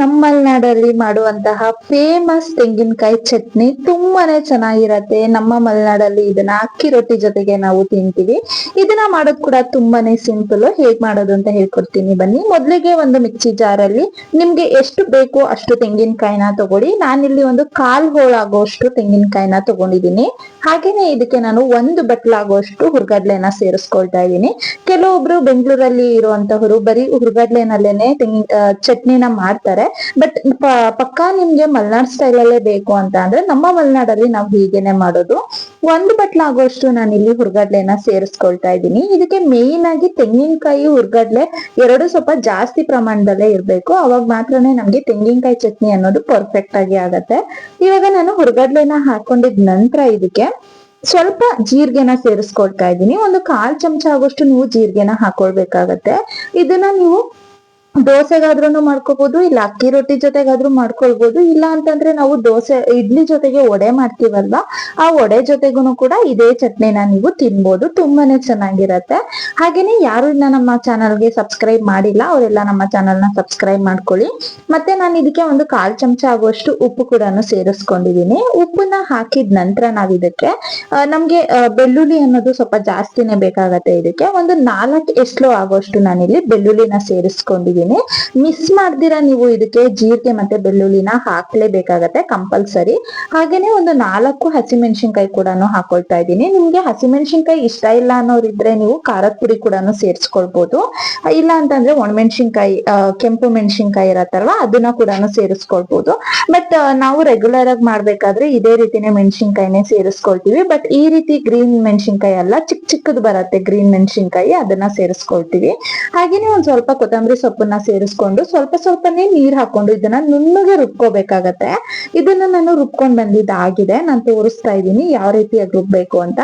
ನಮ್ಮ ಮಲೆನಾಡಲ್ಲಿ ಮಾಡುವಂತಹ ಫೇಮಸ್ ತೆಂಗಿನಕಾಯಿ ಚಟ್ನಿ ತುಂಬಾನೇ ಚೆನ್ನಾಗಿರತ್ತೆ. ನಮ್ಮ ಮಲೆನಾಡಲ್ಲಿ ಇದನ್ನ ಅಕ್ಕಿ ರೊಟ್ಟಿ ಜೊತೆಗೆ ನಾವು ತಿಂತೀವಿ. ಇದನ್ನ ಮಾಡೋದು ಕೂಡ ತುಂಬಾನೇ ಸಿಂಪಲ್ ಹೇಗ್ ಮಾಡೋದು ಅಂತ ಹೇಳ್ಕೊಡ್ತೀನಿ ಬನ್ನಿ. ಮೊದ್ಲಿಗೆ ಒಂದು ಮಿಕ್ಸಿ ಜಾರಲ್ಲಿ ನಿಮ್ಗೆ ಎಷ್ಟು ಬೇಕು ಅಷ್ಟು ತೆಂಗಿನಕಾಯಿನ ತಗೊಳ್ಳಿ. ನಾನಿಲ್ಲಿ ಒಂದು ಕಾಲ್ ಹೋಳಾಗೋಷ್ಟು ತೆಂಗಿನಕಾಯಿನ ತಗೊಂಡಿದ್ದೀನಿ. ಹಾಗೇನೆ ಇದಕ್ಕೆ ನಾನು ಒಂದು ಬಟ್ಲಾಗುವಷ್ಟು ಹುರ್ಗಡ್ಲೆನ ಸೇರಿಸ್ಕೊಳ್ತಾ ಇದ್ದೀನಿ. ಕೆಲವೊಬ್ರು ಬೆಂಗಳೂರಲ್ಲಿ ಇರುವಂತಹವರು ಬರೀ ಹುರ್ಗಡ್ಲೆನಲ್ಲೇನೆ ತೆಂಗಿನ ಚಟ್ನಿನ ಮಾಡ್ತಾರೆ. ಬಟ್ ಪಕ್ಕಾ ನಿಮ್ಗೆ ಮಲ್ನಾಡ್ ಸ್ಟೈಲ್ ಅಲ್ಲೇ ಬೇಕು ಅಂತ ಅಂದ್ರೆ ನಮ್ಮ ಮಲ್ನಾಡಲ್ಲಿ ನಾವು ಹೀಗೇನೆ ಮಾಡೋದು. ಒಂದು ಬಟ್ಲಾಗುವಷ್ಟು ನಾನು ಇಲ್ಲಿ ಹುರ್ಗಡ್ಲೆನ ಸೇರಿಸ್ಕೊಳ್ತಾ ಇದ್ದೀನಿ. ಇದಕ್ಕೆ ಮೇಯ್ನ್ ಆಗಿ ತೆಂಗಿನಕಾಯಿ ಹುರ್ಗಡ್ಲೆ ಎರಡು ಸ್ವಲ್ಪ ಜಾಸ್ತಿ ಪ್ರಮಾಣದಲ್ಲೇ ಇರ್ಬೇಕು. ಅವಾಗ ಮಾತ್ರನೇ ನಮ್ಗೆ ತೆಂಗಿನಕಾಯಿ ಚಟ್ನಿ ಅನ್ನೋದು ಪರ್ಫೆಕ್ಟ್ ಆಗಿ ಆಗತ್ತೆ. ಇವಾಗ ನಾನು ಹುರ್ಗಡ್ಲೆನ ಹಾಕೊಂಡಿದ ನಂತರ ಇದಕ್ಕೆ ಸ್ವಲ್ಪ ಜೀರಿಗೆನ ಸೇರಿಸ್ಕೊಳ್ತಾ ಇದ್ದೀನಿ. ಒಂದು ಕಾಲ್ ಚಮಚ ಆಗೋಷ್ಟು ನೀವು ಜೀರಿಗೆನ ಹಾಕೊಳ್ಬೇಕಾಗತ್ತೆ. ಇದನ್ನ ನೀವು ದೋಸೆಗಾದ್ರೂ ಮಾಡ್ಕೋಬಹುದು ಇಲ್ಲ ಅಕ್ಕಿ ರೊಟ್ಟಿ ಜೊತೆಗಾದ್ರೂ ಮಾಡ್ಕೊಳ್ಬಹುದು ಇಲ್ಲ ಅಂತಂದ್ರೆ ನಾವು ದೋಸೆ, ಇಡ್ಲಿ ಜೊತೆಗೆ ವಡೆ ಮಾಡ್ತೀವಲ್ವಾ? ಆ ವಡೆ ಜೊತೆಗೂ ಕೂಡ ಇದೇ ಚಟ್ನಿನ ನೀವು ತಿನ್ಬೋದು. ತುಂಬಾನೇ ಚೆನ್ನಾಗಿರತ್ತೆ. ಹಾಗೇನೆ ಯಾರು ಇನ್ನ ನಮ್ಮ ಚಾನಲ್ಗೆ ಸಬ್ಸ್ಕ್ರೈಬ್ ಮಾಡಿಲ್ಲ, ಅವರೆಲ್ಲ ನಮ್ಮ ಚಾನಲ್ನ ಸಬ್ಸ್ಕ್ರೈಬ್ ಮಾಡ್ಕೊಳ್ಳಿ. ಮತ್ತೆ ನಾನು ಇದಕ್ಕೆ ಒಂದು ಕಾಲ್ ಚಮಚ ಆಗುವಷ್ಟು ಉಪ್ಪು ಕೂಡ ಸೇರಿಸ್ಕೊಂಡಿದೀನಿ. ಉಪ್ಪನ್ನ ಹಾಕಿದ ನಂತರ ನಾವ್ ಇದಕ್ಕೆ ನಮ್ಗೆ ಬೆಳ್ಳುಳ್ಳಿ ಅನ್ನೋದು ಸ್ವಲ್ಪ ಜಾಸ್ತಿನೇ ಬೇಕಾಗತ್ತೆ ಇದಕ್ಕೆ. ಒಂದು ನಾಲ್ಕು ಎಸ್ಲೋ ಆಗೋಷ್ಟು ನಾನಿಲ್ಲಿ ಬೆಳ್ಳುಳ್ಳಿನ ಸೇರಿಸ್ಕೊಂಡಿದೀನಿ. ಮಿಸ್ ಮಾಡ್ದಿರಾ ನೀವು ಇದಕ್ಕೆ ಜೀರಿಗೆ ಮತ್ತೆ ಬೆಳ್ಳುಳ್ಳಿನ ಹಾಕ್ಲೇಬೇಕಾಗತ್ತೆ ಕಂಪಲ್ಸರಿ ಹಾಗೇನೆ ಒಂದು ನಾಲ್ಕು ಹಸಿಮೆಣಸಿನ್ಕಾಯಿ ಕೂಡ ಹಾಕೊಳ್ತಾ ಇದ್ದೀನಿ. ನಿಮ್ಗೆ ಹಸಿಮೆಣಸಿನ್ಕಾಯಿ ಇಷ್ಟ ಇಲ್ಲ ಅನ್ನೋರಿದ್ರೆ ನೀವು ಖಾರದ ಪುಡಿ ಕೂಡ ಸೇರಿಸ್ಕೊಳ್ಬಹುದು ಇಲ್ಲ ಅಂತಂದ್ರೆ ಒಣಮೆಣಸಿನ್ಕಾಯಿ ಕೆಂಪು ಮೆಣಸಿನ್ಕಾಯಿ ಇರತ್ತಲ್ವಾ, ಅದನ್ನ ಕೂಡ ಸೇರಿಸ್ಕೊಳ್ಬಹುದು ಬಟ್ ನಾವು ರೆಗ್ಯುಲರ್ ಆಗಿ ಮಾಡ್ಬೇಕಾದ್ರೆ ಇದೇ ರೀತಿನೇ ಮೆಣಸಿನ್ಕಾಯಿನೇ ಸೇರಿಸ್ಕೊಳ್ತೀವಿ. ಬಟ್ ಈ ರೀತಿ ಗ್ರೀನ್ ಮೆಣಸಿನ್ಕಾಯಿ ಅಲ್ಲ ಚಿಕ್ಕ ಚಿಕ್ಕದು ಬರತ್ತೆ ಗ್ರೀನ್ ಮೆಣಸಿನ್ಕಾಯಿ, ಅದನ್ನ ಸೇರಿಸ್ಕೊಳ್ತೀವಿ. ಹಾಗೇನೆ ಒಂದ್ ಸ್ವಲ್ಪ ಕೊತ್ತಂಬರಿ ಸೊಪ್ಪನ್ನ ಸೇರಿಸ್ಕೊಂಡು ಸ್ವಲ್ಪ ಸ್ವಲ್ಪನೇ ನೀರ್ ಹಾಕೊಂಡು ಇದನ್ನ ನುಣ್ಣಗೆ ರುಬ್ಕೋಬೇಕಾಗತ್ತೆ. ಇದನ್ನ ನಾನು ರುಬ್ಕೊಂಡ್ ಬಂದಿದ್ದಾಗಿದೆ. ನಾನು ತೋರಿಸ್ತಾ ಇದ್ದೀನಿ ಯಾವ ರೀತಿಯಾಗಿ ರುಬ್ಬೇಕು ಅಂತ.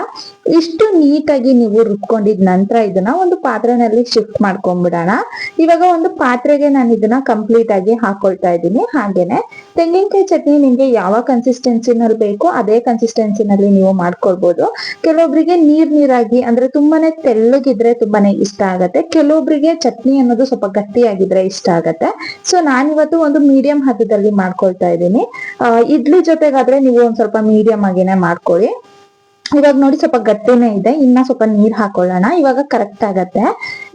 ಇಷ್ಟು ನೀಟಾಗಿ ನೀವು ರುಬ್ಕೊಂಡಿದ್ ನಂತರ ಇದನ್ನ ಒಂದು ಪಾತ್ರೆನಲ್ಲಿ ಶಿಫ್ಟ್ ಮಾಡ್ಕೊಂಡ್ಬಿಡೋಣ. ಇವಾಗ ಒಂದು ಪಾತ್ರೆಗೆ ನಾನು ಇದನ್ನ ಕಂಪ್ಲೀಟ್ ಆಗಿ ಹಾಕೊಳ್ತಾ ಇದ್ದೀನಿ. ಹಾಗೇನೆ ತೆಂಗಿನಕಾಯಿ ಚಟ್ನಿ ನಿಮ್ಗೆ ಯಾವ ಕನ್ಸಿಸ್ಟೆನ್ಸಿನಲ್ಲಿ ಬೇಕು ಅದೇ ಕನ್ಸಿಸ್ಟೆನ್ಸಿನಲ್ಲಿ ನೀವು ಮಾಡ್ಕೊಳ್ಬಹುದು ಕೆಲವೊಬ್ರಿಗೆ ನೀರ್ ನೀರಾಗಿ ಅಂದ್ರೆ ತುಂಬಾನೇ ತೆಳ್ಳಗಿದ್ರೆ ತುಂಬಾನೇ ಇಷ್ಟ ಆಗತ್ತೆ. ಕೆಲವೊಬ್ರಿಗೆ ಚಟ್ನಿ ಅನ್ನೋದು ಸ್ವಲ್ಪ ಗಟ್ಟಿಯಾಗಿದ್ರೆ ಇಷ್ಟ ಆಗತ್ತೆ. ಸೊ ನಾನಿವತ್ತು ಒಂದು ಮೀಡಿಯಂ ಹದದಲ್ಲಿ ಮಾಡ್ಕೊಳ್ತಾ ಇದ್ದೀನಿ. ಇಡ್ಲಿ ಜೊತೆಗಾದ್ರೆ ನೀವು ಒಂದ್ ಸ್ವಲ್ಪ ಮೀಡಿಯಂ ಆಗಿನೇ ಮಾಡ್ಕೊಳ್ಳಿ. ಇವಾಗ ನೋಡಿ ಸ್ವಲ್ಪ ಗಟ್ಟಿನೇ ಇದೆ. ಇನ್ನ ಸ್ವಲ್ಪ ನೀರ್ ಹಾಕೊಳ್ಳೋಣ. ಇವಾಗ ಕರೆಕ್ಟ್ ಆಗತ್ತೆ.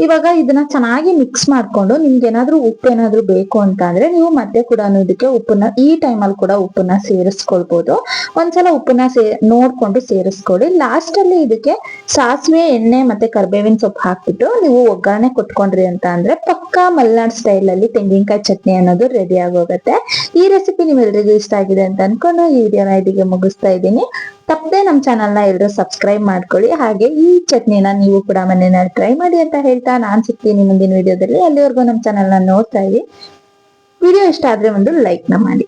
ಇವಾಗ ಇದನ್ನ ಚೆನ್ನಾಗಿ ಮಿಕ್ಸ್ ಮಾಡ್ಕೊಂಡು ನಿಮ್ಗೆ ಏನಾದ್ರೂ ಉಪ್ಪು ಏನಾದ್ರೂ ಬೇಕು ಅಂತ ಅಂದ್ರೆ ನೀವು ಮತ್ತೆ ಕೂಡ ಇದಕ್ಕೆ ಉಪ್ಪನ್ನ, ಈ ಟೈಮಲ್ಲಿ ಕೂಡ ಉಪ್ಪನ್ನ ಸೇರಿಸ್ಕೊಳ್ಬಹುದು ಒಂದ್ಸಲ ಉಪ್ಪನ್ನ ಸೇ, ನೋಡ್ಕೊಂಡು ಸೇರಿಸ್ಕೊಳ್ಳಿ. ಲಾಸ್ಟ್ ಅಲ್ಲಿ ಇದಕ್ಕೆ ಸಾಸಿವೆ, ಎಣ್ಣೆ ಮತ್ತೆ ಕರ್ಬೇವಿನ ಸೊಪ್ಪು ಹಾಕ್ಬಿಟ್ಟು ನೀವು ಒಗ್ಗರಣೆ ಕೊಟ್ಕೊಂಡ್ರಿ ಅಂತ ಅಂದ್ರೆ ಪಕ್ಕಾ ಮಲ್ನಾಡ್ ಸ್ಟೈಲ್ ಅಲ್ಲಿ ತೆಂಗಿನಕಾಯಿ ಚಟ್ನಿ ಅನ್ನೋದು ರೆಡಿ ಆಗೋಗತ್ತೆ. ಈ ರೆಸಿಪಿ ನಿಮ್ಮೆಲ್ಲರಿಗೂ ಇಷ್ಟ ಆಗಿದೆ ಅಂತ ಅನ್ಕೊಂಡು ಈ ವಿಡಿಯೋನ ಇದಿಗೆ ಮುಗಿಸ್ತಾ ಇದ್ದೀನಿ. ತಪ್ಪದೆ ನಮ್ಮ ಚಾನಲ್ನ ಎಲ್ಲರೂ ಸಬ್ಸ್ಕ್ರೈಬ್ ಮಾಡ್ಕೊಳ್ಳಿ. ಹಾಗೆ ಈ ಚಟ್ನಿನ ನೀವು ಕೂಡ ಮನೆಯಲ್ಲಿ ಟ್ರೈ ಮಾಡಿ ಅಂತ ಹೇಳ್ತಾ ನಾನು ಸಿಗ್ತೀನಿ ಮುಂದಿನ ವಿಡಿಯೋದಲ್ಲಿ ಅಲ್ಲಿವರೆಗೂ ನಮ್ಮ ಚಾನಲ್ನ ನೋಡ್ತಾ ಇರಿ. ವಿಡಿಯೋ ಇಷ್ಟ ಆದ್ರೆ ಒಂದು ಲೈಕ್ನ ಮಾಡಿ.